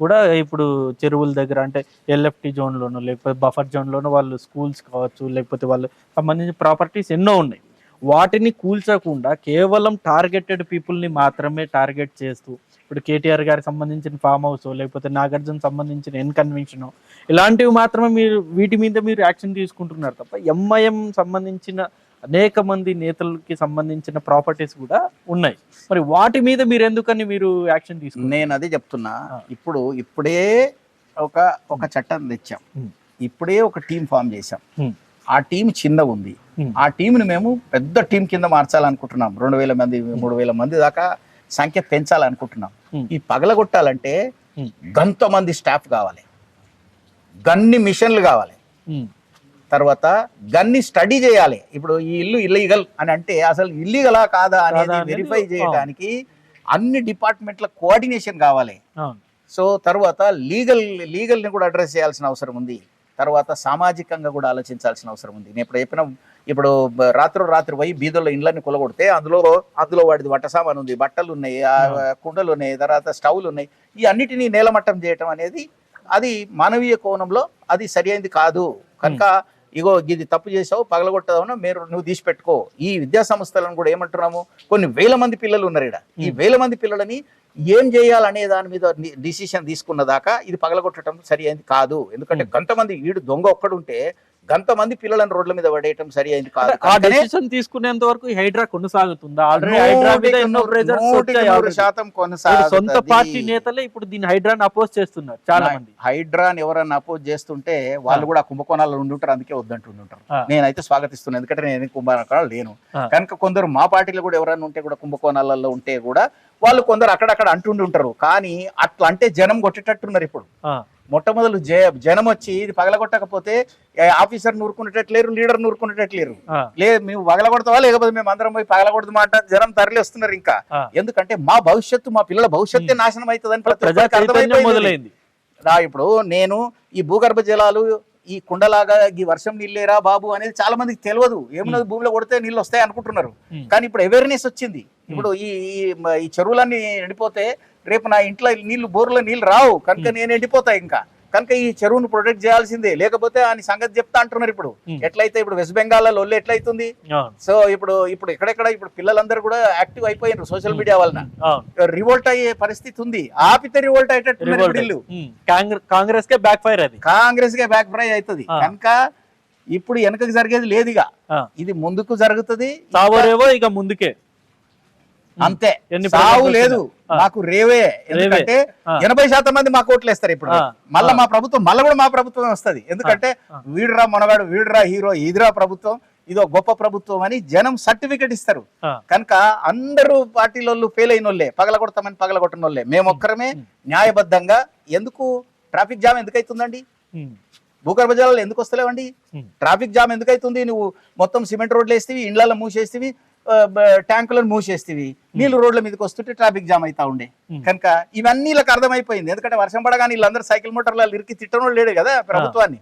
కూడా ఇప్పుడు చెరువుల దగ్గర అంటే ఎల్ఎఫ్టీ జోన్లోనూ లేకపోతే బఫర్ జోన్లోనూ వాళ్ళు స్కూల్స్ కావచ్చు లేకపోతే వాళ్ళు సంబంధించిన ప్రాపర్టీస్ ఎన్నో ఉన్నాయి. వాటిని కూల్చకుండా కేవలం టార్గెటెడ్ పీపుల్ని మాత్రమే టార్గెట్ చేస్తూ ఇప్పుడు కేటీఆర్ గారికి సంబంధించిన ఫామ్ హౌస్ లేకపోతే నాగార్జున సంబంధించిన ఎన్ కన్వెన్షన్ ఇలాంటివి మాత్రమే మీరు వీటి మీద మీరు యాక్షన్ తీసుకుంటున్నారు తప్ప ఎంఐఎం సంబంధించిన అనేక మంది నేతలకి సంబంధించిన ప్రాపర్టీస్ కూడా ఉన్నాయి మరి వాటి మీద మీరు ఎందుకని మీరు యాక్షన్ తీసుకున్నారు నేను అదే చెప్తున్నా. ఇప్పుడు ఇప్పుడే ఒక ఒక చట్టం తెచ్చాం. ఇప్పుడే ఒక టీం ఫామ్ చేశాం. ఆ టీం చిన్న ఉంది. ఆ టీంని మేము పెద్ద టీం కింద మార్చాలనుకుంటున్నాం రెండు వేల మంది మూడు వేల మంది దాకా సంఖ్య పెంచాలనుకుంటున్నాం. ఈ పగలగొట్టాలంటే. గంత మంది స్టాఫ్ కావాలి గన్ని మిషన్లు కావాలి. తర్వాత గన్ని స్టడీ చేయాలి. ఇప్పుడు ఈ ఇల్లు ఇల్లీగల్ అని అంటే అసలు ఇల్లీగలా కాదా అనేది వెరిఫై. చేయడానికి అన్ని డిపార్ట్మెంట్ల కోఆర్డినేషన్ కావాలి. సో తర్వాత లీగల్ లీగల్ని కూడా అడ్రస్ చేయాల్సిన అవసరం ఉంది. తర్వాత సామాజికంగా కూడా ఆలోచించాల్సిన అవసరం ఉంది. నేను ఇప్పుడు చెప్పిన ఇప్పుడు రాత్రి రాత్రి పోయి బీదల్లో ఇండ్లన్నీ కొలగొడితే అందులో అందులో వాడిది వంట సామాన్ ఉంది. బట్టలు ఉన్నాయి కుండలు ఉన్నాయి తర్వాత స్టవ్లు ఉన్నాయి. ఈ అన్నిటినీ నేలమట్టం చేయటం అనేది అది మానవీయ కోణంలో అది సరైనది కాదు. కనుక ఇగో ఇది తప్పు చేసావు పగలగొట్టదామని మీరు నువ్వు తీసి పెట్టుకో. ఈ విద్యా సంస్థలను కూడా ఏమంటున్నాము? కొన్ని వేల మంది పిల్లలు ఉన్నారు ఇక్కడ ఈ వేల మంది పిల్లలని ఏం చేయాలనే దాని మీద డిసిషన్ తీసుకున్న దాకా ఇది పగలగొట్టడం సరి కాదు. ఎందుకంటే గంతమంది వీడు దొంగ ఒక్కడుంటే గంతమంది పిల్లలను రోడ్ల మీద పడేయటం సరి అయింది కాదు. ఆ డెసిషన్ తీసుకునేంత వరకు హైడ్రా కొనసాగుతుందా? ఆల్రెడీ హైడ్రా మీద ఎన్నో ప్రెజర్స్ వచ్చాయి. శాతం కొనసాగుతుంది. సొంత పార్టీ నేతలే ఇప్పుడు దీని హైడ్రాని అపోజ్ చేస్తున్నారు చాలా మంది. హైడ్రాని ఎవరన్నా అపోజ్ చేస్తుంటే వాళ్ళు కూడా కుంభకోణాల్లో ఉండుంటారు అందుకే వద్దంటుంటారు ఆ. నేనైతే స్వాగతిస్తున్నాను ఎందుకంటే నేను కుంభకోణాలు లేను. కనుక కొందరు మా పార్టీలో కూడా ఎవరైనా ఉంటే కూడా కుంభకోణాలలో ఉంటే కూడా వాళ్ళు కొందరు అక్కడక్కడ అంటుండి ఉంటారు కానీ అట్లా అంటే జనం కొట్టేటట్టున్నారు ఇప్పుడు. మొట్టమొదలు జ- జనం వచ్చి ఇది పగలగొట్టకపోతే ఆఫీసర్ నూరుకునేటట్లేరు లీడర్ నూరుకునేటట్లేరు లేదు మేము పగలగొడతావా లేకపోతే మేము అందరం పోయి పగలగొడతామంట జనం తరలి వస్తున్నారు ఇంకా. ఎందుకంటే మా భవిష్యత్తు మా పిల్లల భవిష్యత్తే నాశనం అవుతుందని ఇప్పుడు నేను ఈ భూగర్భ జలాలు ఈ కుండలాగా ఈ వర్షం నీళ్ళేరా బాబు అనేది చాలా మందికి తెలియదు. ఏమున్నది భూమిలో కొడితే నీళ్ళు వస్తాయి అనుకుంటున్నారు. కానీ ఇప్పుడు అవేర్నెస్ వచ్చింది. ఇప్పుడు ఈ ఈ చెరువులన్నీ ఎండిపోతే రేపు నా ఇంట్లో నీళ్ళు బోర్లో నీళ్ళు రావు. కనుక నేను ఎండిపోతాయి ఇంకా. కనుక ఈ చెరువును ప్రొటెక్ట్ చేయాల్సిందే. లేకపోతే అని సంగతి చెప్తా అంటున్నారు ఇప్పుడు. ఎట్లయితే ఇప్పుడు వెస్ట్ బెంగాల్ ఒళ్ళు ఎట్లయితుంది? సో ఇప్పుడు ఇప్పుడు ఎక్కడెక్కడ ఇప్పుడు పిల్లలందరూ కూడా యాక్టివ్ అయిపోయినారు సోషల్ మీడియా వలన. రివోల్ట్ అయ్యే పరిస్థితి ఉంది. ఆపితే రివోల్ట్ వీళ్ళు. కాంగ్రెస్ కే బ్యాక్ ఫైర్ అది కాంగ్రెస్ గే బ్యాక్ ఫ్రై అవుతుంది. కనుక ఇప్పుడు వెనకకి జరిగేది లేదుగా. ఇది ముందుకు జరుగుతుంది. ఇక ముందుకే. అంతే. సావు లేదు. మాకు రేవే. ఎందుకంటే. ఎనభై శాతం మంది మాకు ఓట్లు వేస్తారు ఇప్పుడు. మళ్ళా. మా ప్రభుత్వం మళ్ళీ కూడా మా ప్రభుత్వం వస్తది. ఎందుకంటే. వీడురా మనగాడు వీడురా హీరో ఇదిరా ప్రభుత్వం ఇదో గొప్ప ప్రభుత్వం అని జనం సర్టిఫికెట్ ఇస్తారు. కనుక అందరూ పార్టీలలో ఫెయిల్ అయిన వాళ్ళే పగలగొడతామని పగలగొట్టిన వాళ్ళే మేము ఒక్కరమే న్యాయబద్ధంగా ఎందుకు ట్రాఫిక్ జామ్ ఎందుకు అవుతుందండి ఉమ్, భూగర్భ జలాలు ఎందుకు వస్తలేవండి? ట్రాఫిక్ జామ్ ఎందుకు అవుతుంది నువ్వు మొత్తం సిమెంట్ రోడ్లు వేస్తేవి ఇండ్లలో మూసేస్తేవి ట్యాంకులను మూసేస్తేవి నీళ్ళు రోడ్ల మీదకి వస్తుంటే ట్రాఫిక్ జామ్ అవుతా ఉండే. కనుక ఇవన్నీ వీళ్ళకి అర్థమైపోయింది ఎందుకంటే వర్షం పడగానే వీళ్ళందరూ సైకిల్ మోటార్లు ఇరికి తిట్టడం లేడు కదా ప్రభుత్వాన్ని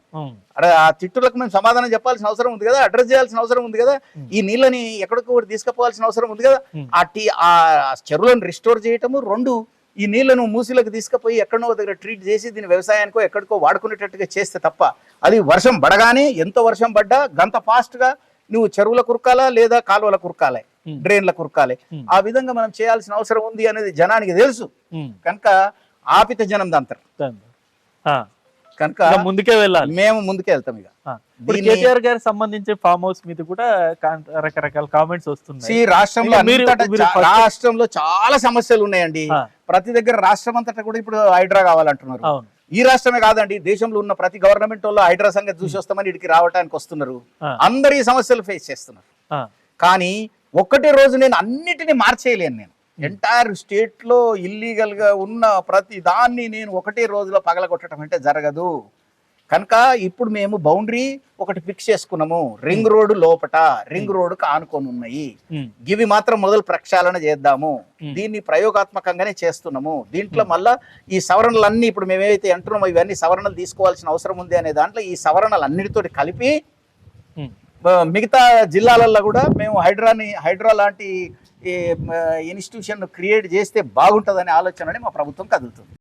ఆ తిట్టులకు మేము సమాధానం చెప్పాల్సిన అవసరం ఉంది కదా అడ్రస్ చేయాల్సిన అవసరం ఉంది కదా. ఈ నీళ్ళని ఎక్కడికో తీసుకుపోవాల్సిన అవసరం ఉంది కదా. ఆ టీ ఆ చెరువులను రిస్టోర్ చేయటము రెండు ఈ నీళ్ళను మూసిలకు తీసుకుపోయి ఎక్కడో దగ్గర ట్రీట్ చేసి దీని వ్యవసాయానికో ఎక్కడికో వాడుకునేటట్టుగా చేస్తే తప్ప అది వర్షం పడగానే ఎంత వర్షం పడ్డా గంత ఫాస్ట్గా నువ్వు చెరువుల కురకాలా లేదా కాలువల కురకాలే. డ్రైన్ల కురకాలే. ఆ విధంగా మనం చేయాల్సిన అవసరం ఉంది అనేది జనానికి తెలుసు. కనుక ఆపిత జనం దంతరు. కనుక ముందుకే వెళ్ళాలి. మేము ముందుకే వెళ్తాం ఇక. ఇప్పుడు కేటీఆర్ గారికి సంబంధించి ఫామ్ హౌస్ మీద కూడా రకరకాల కామెంట్స్ వస్తున్నాయి. రాష్ట్రంలో రాష్ట్రంలో చాలా సమస్యలు ఉన్నాయండి. ప్రతి దగ్గర రాష్ట్రం అంతటా కూడా ఇప్పుడు హైడ్రా కావాలంటున్నారు. ఈ రాష్ట్రమే కాదండి దేశంలో ఉన్న ప్రతి గవర్నమెంట్ వాళ్ళు హైడ్రా సంగతి చూసి వస్తామని ఇక్కడికి రావడానికి వస్తున్నారు. అందరు ఈ సమస్యలు ఫేస్ చేస్తున్నారు. కానీ ఒక్కటే రోజు నేను అన్నిటినీ మార్చేయలేను నేను. ఎంటైర్ స్టేట్లో ఇల్లీగల్గా ఉన్న ప్రతి దాన్ని నేను ఒకటే రోజులో పగలగొట్టడం అంటే జరగదు. కనుక ఇప్పుడు మేము బౌండరీ ఒకటి ఫిక్స్ చేసుకున్నాము. రింగ్ రోడ్డు లోపట రింగ్ రోడ్డుకు ఆనుకొని ఉన్నాయి. ఇవి మాత్రం మొదలు ప్రక్షాళన చేద్దాము. దీన్ని ప్రయోగాత్మకంగానే చేస్తున్నాము. దీంట్లో మళ్ళా ఈ సవరణలన్నీ ఇప్పుడు మేము ఏవైతే అంటున్నామో ఇవన్నీ సవరణలు తీసుకోవాల్సిన అవసరం ఉంది అనే దాంట్లో ఈ సవరణలు అన్నిటితోటి కలిపి మిగతా జిల్లాలలో కూడా మేము హైడ్రాని హైడ్రా లాంటి ఇన్స్టిట్యూషన్ క్రియేట్ చేస్తే బాగుంటుందనే ఆలోచనని మా ప్రభుత్వం కదులుతుంది.